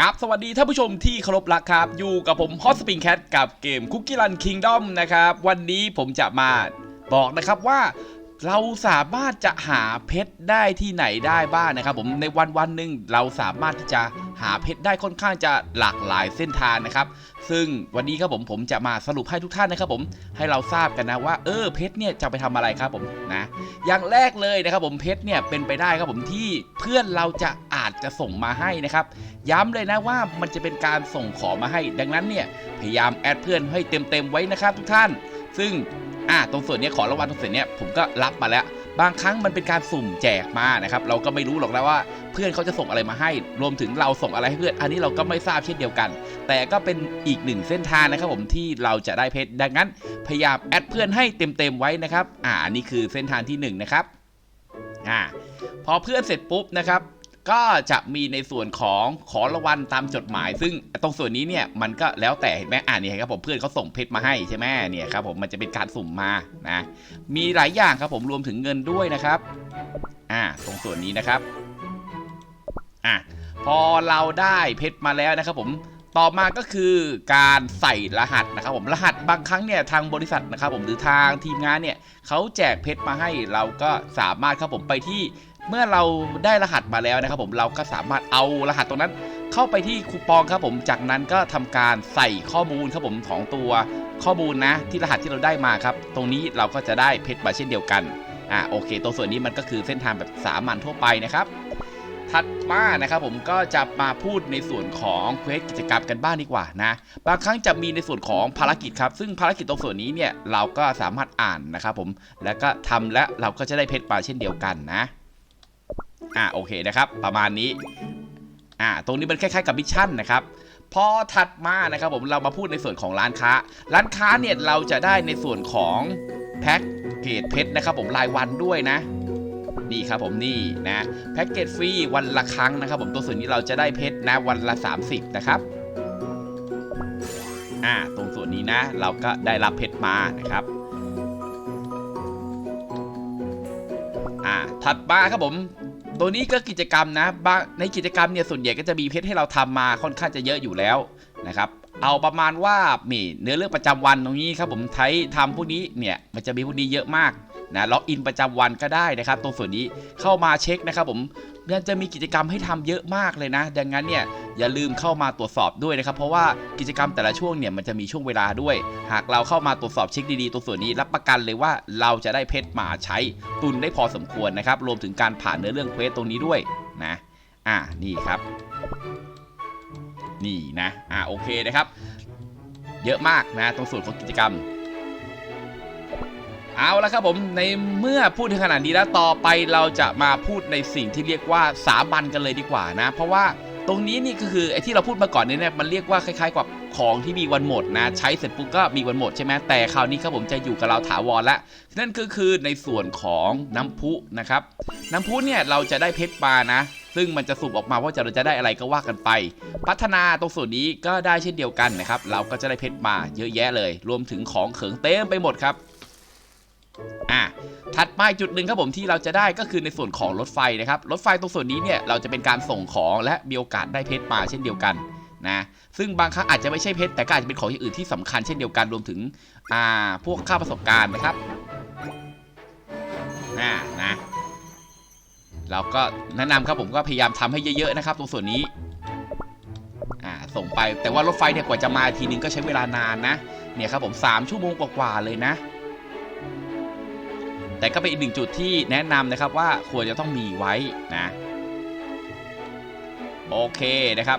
กับสวัสดีท่านผู้ชมที่เคารพรักครับ อยู่กับผมฮอสปริงแคทกับเกมคุกกี้รันคิงดอมนะครับ วันนี้ผมจะมาบอกนะครับว่าเราสามารถจะหาเพชรได้ที่ไหนได้บ้างนะครับผมในวันวันหนึ่งเราสามารถที่จะ หาเพชรได้ค่อนข้างจะหลากหลายเส้นทางนะครับ ซึ่งวันนี้ครับผมผมจะมาสรุปให้ทุกท่านนะครับผมให้เราทราบกันนะว่าเออเพชรเนี่ยจะไปทำอะไรครับผมนะอย่างแรกเลยนะครับผมเพชรเนี่ยเป็นไปได้ครับผมที่เพื่อนเราจะอาจจะส่งมาให้นะครับ ย้ำเลยนะว่ามันจะเป็นการส่งของมาให้ ดังนั้นเนี่ยพยายามแอดเพื่อนให้เต็มๆไว้นะครับทุกท่าน ซึ่งอ่าตรงส่วนเนี้ยขอรางวัลตรงส่วนเนี้ยผมก็รับมาแล้ว บางครั้งมันเป็นการสุ่มแจกมานะครับ เราก็ไม่รู้หรอกนะว่าเพื่อนเขาจะส่งอะไรมาให้ รวมถึงเราส่งอะไรให้เพื่อน อันนี้เราก็ไม่ทราบเช่นเดียวกัน แต่ก็เป็นอีกหนึ่งเส้นทางนะครับผมที่เราจะได้เพชร ดังนั้น พยายามแอดเพื่อนให้เต็มๆไว้นะครับ อ่า นี่คือเส้นทางที่หนึ่งนะครับ อ่า พอเพื่อนเสร็จปุ๊บนะครับ ก็จะมีในส่วนของขอรางวัลตามจดหมาย ซึ่งตรงส่วนนี้เนี่ยมันก็แล้วแต่เห็นไหมอ่านี่ครับผมเพื่อนเขาส่งเพชรมาให้ใช่ไหมเนี่ยครับผมมันจะเป็นการสุ่มมานะมีหลายอย่างครับผมรวมถึงเงินด้วยนะครับอ่าตรงส่วนนี้นะครับอะพอเราได้เพชรมาแล้วนะครับผมต่อมาก็คือการใส่รหัสนะครับผมรหัสบางครั้งเนี่ยทางบริษัทนะครับผมหรือทางทีมงานเนี่ยเขาแจกเพชรมาให้เราก็สามารถครับผมไปที่ เมื่อเราได้รหัสมาแล้วนะครับผมเราก็สามารถเอารหัสตรงนั้น เข้าไปที่คูปองครับผมจากนั้นก็ทำการใส่ข้อมูลครับผมของตัวข้อมูลนะที่รหัสที่เราได้มาครับ ตรงนี้เราก็จะได้เพชรมาเช่นเดียวกันอ่าโอเคตรงส่วนนี้มันก็คือเส้นทางแบบสามัญทั่วไปนะครับถัดมานะครับผมก็จะมาพูดในส่วนของเควสกิจกรรมกันบ้างดีกว่านะบางครั้งจะมีในส่วนของภารกิจครับ ซึ่งภารกิจตรงส่วนนี้เนี่ยเราก็สามารถอ่านนะครับผมแล้วก็ทำและเราก็จะได้เพชรมาเช่นเดียวกันนะ อ่าโอเคนะครับ ประมาณนี้ อ่า ตรงนี้มันคล้ายๆกับมิชชั่นนะครับพอถัดมานะครับผมเรามาพูดในส่วนของร้านค้า ร้านค้าเนี่ยเราจะได้ในส่วนของแพ็กเกจเพชรนะครับผมรายวันด้วยนะนี่ครับผมนี่นะแพ็กเกจฟรีวันละครั้งนะครับผมตัวส่วนนี้เราจะได้เพชรนะวันละ 30 นะครับอ่าตรงส่วนนี้นะ เราก็ได้รับเพชรมานะครับอ่าถัดมาครับผม ตัวนี้ก็กิจกรรมนะบางในกิจกรรมเนี่ยส่วนใหญ่ก็จะมีเพชรให้เราทำมาค่อนข้างจะเยอะอยู่แล้วนะครับเอาประมาณว่ามีเนื้อเรื่องประจำวันตรงนี้ครับผมใช้ทำพวกนี้เนี่ยมันจะมีพวกนี้เยอะมากนะล็อกอินประจำวันก็ได้นะครับ ตรงส่วนนี้เข้ามาเช็คนะครับผม มันจะมีกิจกรรมให้ทำเยอะมากเลยนะ ดังนั้นเนี่ยอย่าลืมเข้ามาตรวจสอบด้วยนะครับ เพราะว่ากิจกรรมแต่ละช่วงเนี่ยมันจะมีช่วงเวลาด้วย หากเราเข้ามาตรวจสอบเช็คดีๆตรงส่วนนี้รับประกันเลยว่าเราจะได้เพชรมาใช้ตุนได้พอสมควรนะครับ รวมถึงการผ่านเนื้อเรื่องเควสตรงนี้ด้วยนะ อ่านี่ครับ นี่นะ อ่าโอเคนะครับ เยอะมากนะ ตรงส่วนของกิจกรรม เอาละครับผมในเมื่อพูดถึงขนาดนี้แล้วต่อไปเราจะมาพูดในสิ่งที่เรียกว่าสาบันกันเลยดีกว่านะ เพราะว่าตรงนี้นี่ก็คือไอ้ที่เราพูดมาก่อนนี้เนี่ย มันเรียกว่าคล้ายๆกับของที่มีวันหมดนะ ใช้เสร็จปุ๊บก็มีวันหมดใช่ไหมแต่คราวนี้ครับผมจะอยู่กับเราถาวรล้วนั่นก็คือในส่วนของน้ำพุนะครับ น้ำพุเนี่ยเราจะได้เพชรมานะ ซึ่งมันจะสุ่มออกมาว่าจะเราจะได้อะไรก็ว่ากันไป พัฒนาตรงส่วนนี้ก็ได้เช่นเดียวกันนะครับ เราก็จะได้เพชรมาเยอะแยะเลย รวมถึงของเขิงเต็มไปหมดครับ อะถัดมาอีกจุดหนึ่งครับผมที่เราจะได้ก็คือในส่วนของรถไฟนะครับ รถไฟตรงส่วนนี้เนี่ยเราจะเป็นการส่งของและมีโอกาสได้เพชรมาเช่นเดียวกันนะซึ่งบางครั้งอาจจะไม่ใช่เพชรแต่ก็อาจจะเป็นของอย่างอื่นที่สำคัญเช่นเดียวกันรวมถึงอ่าพวกค่าประสบการณ์นะครับอ่านะเราก็แนะนำครับผมก็พยายามทำให้เยอะๆนะครับ ตรงส่วนนี้อ่าส่งไปแต่ว่ารถไฟเนี่ยกว่าจะมาทีนึงก็ใช้เวลานานนะเนี่ยครับผม3ชั่วโมงกว่าๆเลยนะ แต่ก็เป็นอีกหนึ่งจุดที่แนะนำนะครับว่าควรจะต้องมีไว้นะโอเคนะครับ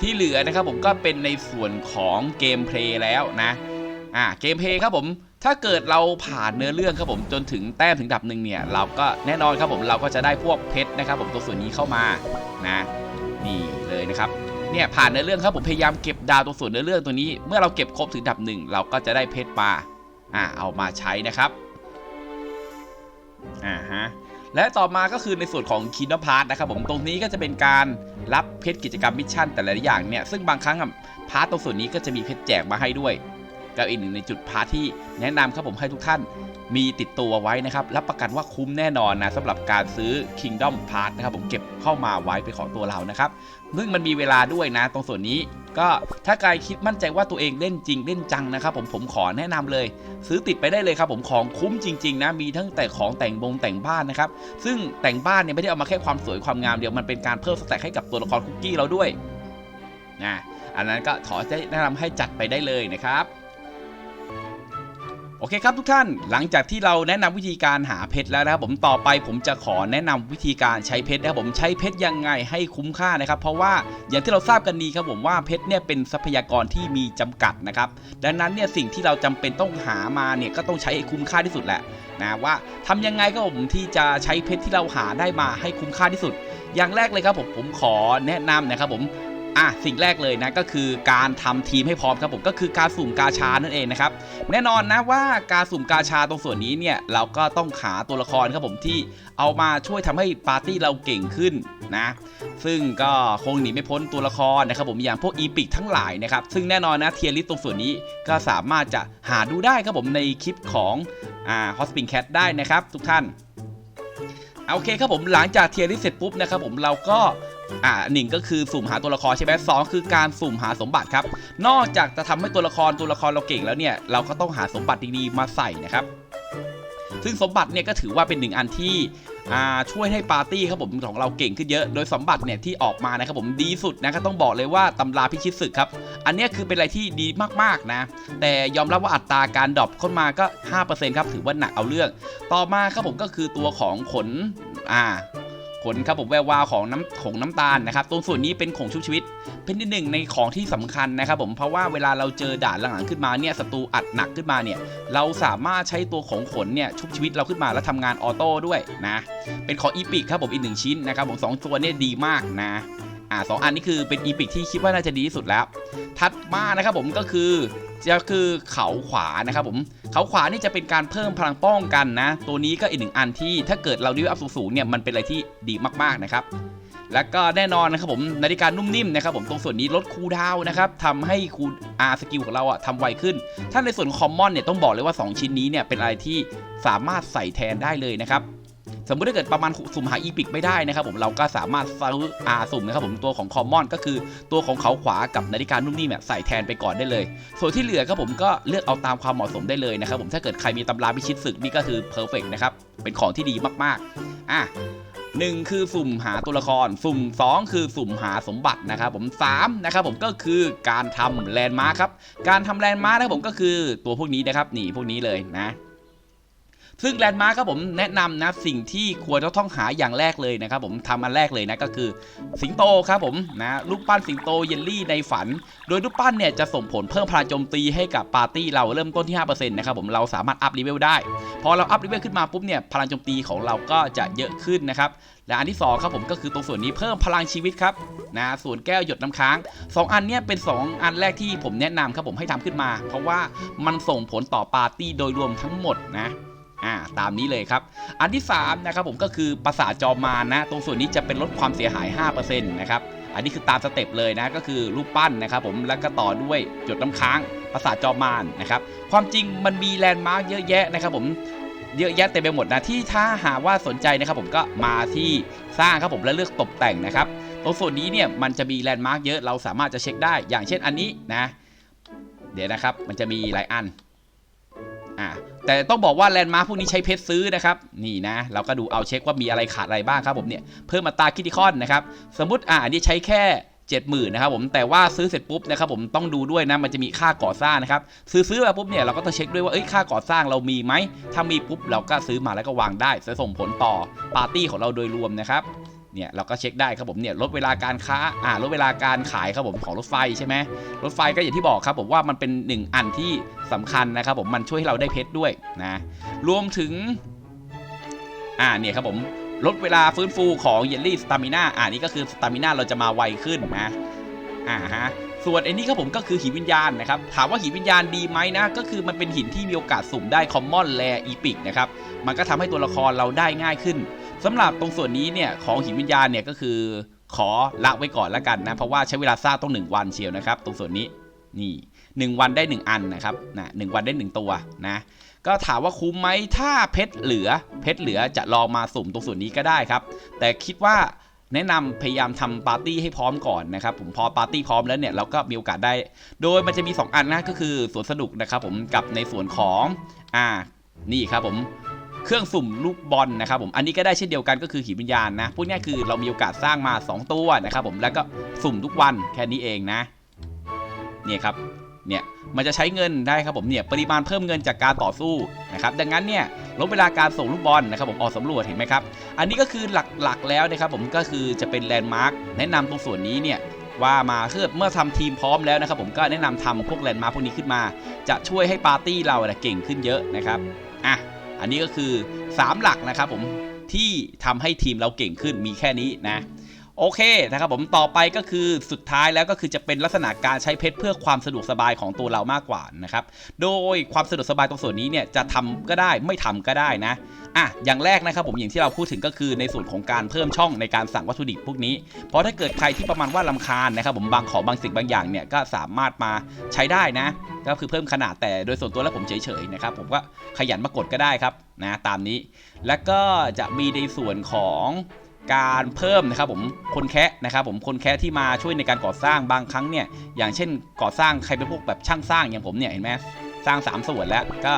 ที่เหลือนะครับผมก็เป็นในส่วนของเกมเพลย์แล้วนะอ่าเกมเพลย์ครับผมถ้าเกิดเราผ่านเนื้อเรื่องครับผมจนถึงแต้มถึงดับหนึ่งเนี่ยเราก็แน่นอนครับผมเราก็จะได้พวกเพชรนะครับ ผมตัวส่วนนี้เข้ามานะนี่เลยนะครับเนี่ยผ่านเนื้อเรื่องครับผมพยายามเก็บดาวตัวส่วนเนื้อเรื่องตัวนี้ เมื่อเราเก็บครบถึงดับหนึ่งเราก็จะได้เพชรมาอ่าเอามาใช้นะครับ อ่าฮะและต่อมาก็คือในส่วนของคิน d พาร์ทนะครับผมตรงนี้ก็จะเป็นการรับเพชรกิจกรรมมิชชั่นแต่ละอย่างเนี่ย ซึ่งบางครั้งพาร์ทตรงส่วนนี้ก็จะมีเพชรแจกมาให้ด้วยก็อีกหนึ่งในจุดพาร์ทที่แนะนำครับผมให้ทุกท่านมีติดตัวไว้นะครับ รับประกันว่าคุ้มแน่นอนนะสำหรับการซื้อ Kingdom Pass นะครับผมเก็บเข้ามาไว้เป็นของตัวเรานะครับ ซึ่งมันมีเวลาด้วยนะตรงส่วนนี้ ก็ถ้าใครคิดมั่นใจว่าตัวเองเล่นจริงเล่นจังนะครับผมผมขอแนะนำเลย ซื้อติดไปได้เลยครับผมของคุ้มจริง ๆ นะ มีทั้งแต่ของแต่งบงแต่งบ้านนะครับ ซึ่งแต่งบ้านเนี่ยไม่ได้เอามาแค่ความสวยความงามเดียวมันเป็นการเพิ่มสแต็กให้กับตัวละครคุกกี้เราด้วยนะอันนั้นก็ขอแนะนำให้จัดไปได้เลยนะครับ อเคครับทุกท่านหลังจากที่เราแนะนำวิธีการหาเพชรแล้วนะครับผมต่อไปผมจะขอแนะนำวิธีการใช้เพชรนะครับผมใช้เพชรยังไงให้คุ้มค่านะครับ เพราะว่าอย่างที่เราทราบกันดีครับผมว่าเพชรเนี่ยเป็นทรัพยากรที่มีจำกัดนะครับดังนั้นเนี่ยสิ่งที่เราจำเป็นต้องหามาเนี่ยก็ต้องใช้ให้คุ้มค่าที่สุดแหละนะว่าทำยังไงก็ผมที่จะใช้เพชรที่เราหาได้มาให้คุ้มค่าที่สุด อย่างแรกเลยครับผมผมขอแนะนำนะครับผม อะสิ่งแรกเลยนะก็คือการทำทีมให้พร้อมครับผมก็คือการสุ่มกาชานั่นเองนะครับแน่นอนนะว่าการสุ่มกาชาตรงส่วนนี้เนี่ยเราก็ต้องหาตัวละครครับผมที่เอามาช่วยทำให้ปาร์ตี้เราเก่งขึ้นนะซึ่งก็คงหนีไม่พ้นตัวละครนะครับผมอย่างพวกอีพิกทั้งหลายนะครับซึ่งแน่นอนนะเทียริสตรงส่วนนี้ก็สามารถจะหาดูได้ครับผมในคลิปของอ่าฮอสปินแคทได้นะครับทุกท่านโอเคครับผมหลังจากเทียริสเสร็จปุ๊บนะครับผมเราก็ อ่าหนึ่งก็คือสุ่มหาตัวละครใช่ไหมสองคือการสุ่มหาสมบัติครับ นอกจากจะทำให้ตัวละครตัวละครเราเก่งแล้วเนี่ยเราก็ต้องหาสมบัติดีๆมาใส่นะครับ ซึ่งสมบัติเนี่ยก็ถือว่าเป็นหนึ่งอันที่อ่าช่วยให้ปาร์ตี้ครับผมของเราเก่งขึ้นเยอะ โดยสมบัติเนี่ยที่ออกมานะครับผมดีสุดนะก็ต้องบอกเลยว่าตำราพิชิตศึกครับ อันนี้คือเป็นอะไรที่ดีมากๆนะ แต่ยอมรับว่าอัตราการดรอปขึ้นมาก็ 5%ครับถือว่าหนักเอาเรื่อง ต่อมาครับผมก็คือตัวของขนอ่า ขนครับผมแวววาวของน้ำของน้ำตาลนะครับตรงส่วนนี้เป็นของชุบชีวิต เป็นที่หนึ่งในของที่สำคัญนะครับผมเพราะว่าเวลาเราเจอด่านหลังๆขึ้นมาเนี่ยศัตรูอัดหนักขึ้นมาเนี่ยเราสามารถใช้ตัวของขนเนี่ยชุบชีวิตเราขึ้นมาแล้วทำงานออโต้ด้วยนะเป็นของอีพิกครับผมอีกหนึ่งชิ้นนะครับผมสองตัวเนี่ยดีมากนะอ่าสองอันนี้คือเป็นอีพิกที่คิดว่าน่าจะดีที่สุดแล้ว ถัดมานะครับผมก็คือจะคือเขาขวานะครับผม เขาขวานี่จะเป็นการเพิ่มพลังป้องกันนะ ตัวนี้ก็อีกหนึ่งอันที่ถ้าเกิดเราดิวอัพสูงๆเนี่ยมันเป็นอะไรที่ดีมากๆนะครับแล้วก็แน่นอนนะครับผมนาฬิกานุ่มนิ่มนะครับผมตรงส่วนนี้ลดคูดาวนะครับทำให้คูอาสกิลของเราอะทำไวขึ้น ถ้าในส่วนคอมมอนเนี่ยต้องบอกเลยว่า 2 ชิ้นนี้เนี่ยเป็นอะไรที่สามารถใส่แทนได้เลยนะครับ สมมติถ้าเกิดประมาณสุ่มหาอีพิกไม่ได้นะครับผมเราก็สามารถซื้ออาสุ่มนะครับผมตัวของคอมมอนก็คือตัวของเขาขวากับนาฬิกานุ่มนิ่เนี่ยใส่แทนไปก่อนได้เลย ส่วนที่เหลือครับผมก็เลือกเอาตามความเหมาะสมได้เลยนะครับผมถ้าเกิดใครมีตำราพิชิตศึกนี่ก็คือเพอร์เฟกนะครับเป็นของที่ดีมากๆอะหนึ่งคือสุ่มหาตัวละคร สุ่ม 2 คือสุ่มหาสมบัตินะครับผม3นะครับผมก็คือการทำแลนด์มาร์คครับ การทำแลนด์มาร์คนะครับผมก็คือตัวพวกนี้นะครับนี่พวกนี้เลยนะ ซึ่งแลนด์มาร์คครับผมแนะนำนะสิ่งที่ควรจะต้องหาอย่างแรกเลยนะครับผมทำอันแรกเลยนะก็คือ สิงโตครับผมนะรูปปั้นสิงโตเยลลี่ในฝัน โดยรูปปั้นเนี่ยจะส่งผลเพิ่มพลังโจมตีให้กับปาร์ตี้เราเริ่มต้นที่5%นะครับผมเราสามารถอัพเลเวลได้ พอเราอัพเลเวลขึ้นมาปุ๊บเนี่ยพลังโจมตีของเราก็จะเยอะขึ้นนะครับและอันที่2ครับผมก็คือตรงส่วนนี้เพิ่มพลังชีวิตครับนะส่วนแก้วหยดน้ำค้าง 2 อันเนี้ยเป็น 2 อันแรกที่ผมแนะนำครับผมให้ทำขึ้นมา เพราะว่ามันส่งผลต่อปาร์ตี้โดยรวมทั้งหมดนะ อ่าตามนี้เลยครับ อันที่3นะครับผมก็คือปราสาทจอมารนะ ตรงส่วนนี้จะเป็นลดความเสียหาย 5%นะครับอันนี้คือตามสเต็ปเลยนะก็คือรูปปั้นนะครับผมแล้วก็ต่อด้วยหยดน้ำค้างปราสาทจอมารนะครับความจริงมันมีแลนด์มาร์กเยอะแยะนะครับผมเยอะแยะเต็มไปหมดนะที่ถ้าหาว่าสนใจนะครับผมก็มาที่สร้างครับผมแล้วเลือกตกแต่งนะครับตรงส่วนนี้เนี่ยมันจะมีแลนด์มาร์กเยอะเราสามารถจะเช็คได้อย่างเช่นอันนี้นะ เดี๋ยวนะครับมันจะมีหลายอัน อ่าแต่ต้องบอกว่าแลนด์มาร์กพวกนี้ใช้เพชรซื้อนะครับ นี่นะ เราก็ดูเอาเช็คว่ามีอะไรขาดอะไรบ้างครับผมเนี่ย เพิ่มอัตราคิติคอนนะครับ สมมติอ่าอันนี้ใช้แค่70,000นะครับผมแต่ว่าซื้อเสร็จปุ๊บนะครับผมต้องดูด้วยนะมันจะมีค่าก่อสร้างนะครับซื้อซื้อมาปุ๊บเนี่ยเราก็ต้องเช็คด้วยว่าเอ้ยค่าก่อสร้างเรามีไหมถ้ามีปุ๊บเราก็ซื้อมาแล้วก็วางได้จะส่งผลต่อปาร์ตี้ของเราโดยรวมนะครับ เนี่ยเราก็เช็คได้ครับผมเนี่ยลดเวลาการค้าอ่าลดเวลาการขายครับผมของรถไฟใช่ไหมรถไฟก็อย่างที่บอกครับผมว่ามันเป็นหนึ่งอันที่สำคัญนะครับผมมันช่วยให้เราได้เพชรด้วยนะรวมถึงอ่าเนี่ยครับผมลดเวลาฟื้นฟูของเยลลี่สตามิน่าอ่านี่ก็คือสตามิน่าเราจะมาไวขึ้นนะอ่าฮะส่วนไอ้นี่ครับผมก็คือหินวิญญาณนะครับถามว่าหินวิญญาณดีไหมนะก็คือมันเป็นหินที่มีโอกาสสุ่มได้คอมมอนแลอีพิกนะครับมันก็ทำให้ตัวละครเราได้ง่ายขึ้น สำหรับตรงส่วนนี้เนี่ยของหินวิญญาณเนี่ยก็คือขอละไว้ก่อนแล้วกันนะเพราะว่าใช้เวลาสร้างต้อง 1 วันเชียวนะครับ ตรงส่วนนี้นี่1วันได้ 1 อันนะครับนะหนึ่งวันได้ 1 ตัวนะก็ถามว่าคุ้มไหมถ้าเพชรเหลือเพชรเหลือจะลองมาสุ่มตรงส่วนนี้ก็ได้ครับ แต่คิดว่าแนะนำพยายามทำปาร์ตี้ให้พร้อมก่อนนะครับผมพอปาร์ตี้พร้อมแล้วเนี่ยเราก็มีโอกาสได้ โดยมันจะมี 2 อันนะก็คือสวนสนุกนะครับผมกับในส่วนของอ่านี่ครับผม เครื่องสุ่มลูกบอลนะครับผมอันนี้ก็ได้เช่นเดียวกันก็คือหีบวิญญาณนะพวกนี้ยคือเรามีโอกาสสร้างมา 2 ตัวนะครับผมแล้วก็สุ่มทุกวันแค่นี้เองนะเนี่ยครับเนี่ยมันจะใช้เงินได้ครับผมเนี่ยปริมาณเพิ่มเงินจากการต่อสู้นะครับดังนั้นเนี่ยลดเวลาการส่งลูกบอลนะครับผมออกสำรวจเห็นไหมครับ อันนี้ก็คือหลักๆแล้วนะครับผมก็คือจะเป็นแลนด์มาร์กแนะนำตรงส่วนนี้เนี่ยว่ามาคือเมื่อทำทีมพร้อมแล้วนะครับผมก็แนะนำทำพวกแลนด์มาร์กพวกนี้ขึ้นมา จะช่วยให้ปาร์ตี้เราเนี่ยเก่งขึ้นเยอะนะครับอะ อันนี้ก็คือ 3 หลักนะครับผมที่ทำให้ทีมเราเก่งขึ้นมีแค่นี้นะ โอเคนะครับผมต่อไปก็คือสุดท้ายแล้วก็คือจะเป็นลักษณะการใช้เพชรเพื่อความสะดวกสบายของตัวเรามากกว่านะครับโดยความสะดวกสบายตรงส่วนนี้เนี่ยจะทำก็ได้ไม่ทำก็ได้นะอะอย่างแรกนะครับผมอย่างที่เราพูดถึงก็คือในส่วนของการเพิ่มช่องในการสั่งวัตถุดิบพวกนี้ เพราะถ้าเกิดใครที่ประมาณว่าลำคาญนะครับผมบางของบางสิ่งบางอย่างเนี่ยก็สามารถมาใช้ได้นะก็คือเพิ่มขนาดแต่โดยส่วนตัวแล้วผมเฉยๆนะครับผมก็ขยันมากดก็ได้ครับนะตามนี้ แล้วก็จะมีในส่วนของ การเพิ่มนะครับผมคนแคะนะครับผมคนแคะที่มาช่วยในการก่อสร้างบางครั้งเนี่ยอย่างเช่นก่อสร้างใครเป็นพวกแบบช่างสร้างอย่างผมเนี่ยเห็นไหมสร้างสามส่วนแล้วก็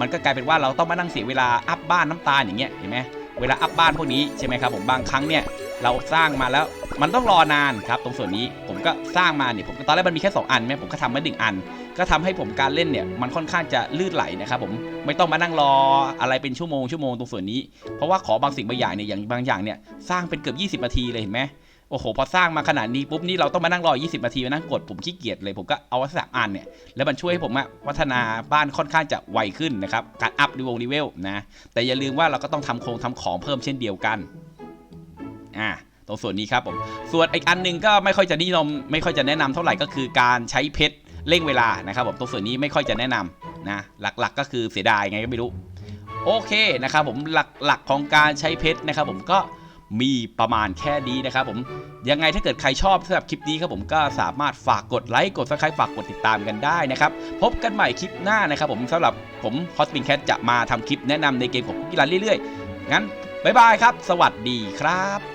มันก็กลายเป็นว่าเราต้องมานั่งเสียเวลาอัพบ้านน้ำตาลอย่างเงี้ยเห็นไหมเวลาอัพบ้านพวกนี้ใช่ไหมครับผมบางครั้งเนี่ยเราสร้างมาแล้วมันต้องรอนานครับตรงส่วนนี้ผมก็สร้างมาเนี่ยผมตอนแรกมันมีแค่ 2 อันแม่ผมก็ทำมาหนึ่งอัน ก็ทำให้ผมการเล่นเนี่ยมันค่อนข้างจะลื่นไหลนะครับผมไม่ต้องมานั่งรออะไรเป็นชั่วโมงชั่วโมงตรงส่วนนี้ เพราะว่าขอบางสิ่งบางอย่างเนี่ยอย่างบางอย่างเนี่ยสร้างเป็นเกือบ 20 นาทีเลยเห็นไหมโอ้โหพอสร้างมาขนาดนี้ปุ๊บนี่เราต้องมานั่งรอ 20 นาทีมานั่งกดผมขี้เกียจเลยผมก็เอาสักอันเนี่ยแล้วมันช่วยให้ผมอะพัฒนาบ้านค่อนข้างจะไวขึ้นนะครับการอัพดีวงดีเวลนะแต่อย่าลืมว่าเราก็ต้องทำโครงทำของเพิ่มเช่นเดียวกันอ่าตรงส่วนนี้ครับผมส่วนอีกอันหนึงก็ไม่ค่อยจะนิยมไม่ค่อยจะแนะนำเท่าไหร่ก็คือการใช้เพชร เร่งเวลานะครับผมตรงส่วนนี้ไม่ค่อยจะแนะนำนะหลักๆก็คือเสียดายไงก็ไม่รู้ โอเคนะครับผมหลักๆของการใช้เพชรนะครับผมก็มีประมาณแค่นี้นะครับผมยังไงถ้าเกิดใครชอบสำหรับคลิปนี้ครับผมก็สามารถฝากกดไลค์กดซับสไครต์ฝากกดติดตามกันได้นะครับพบกันใหม่คลิปหน้านะครับผมสำหรับผมฮอสปินแคทจะมาทำคลิปแนะนำในเกมของกุ๊กกีฬาเรื่อยๆงั้นบ๊ายบายครับ สวัสดีครับ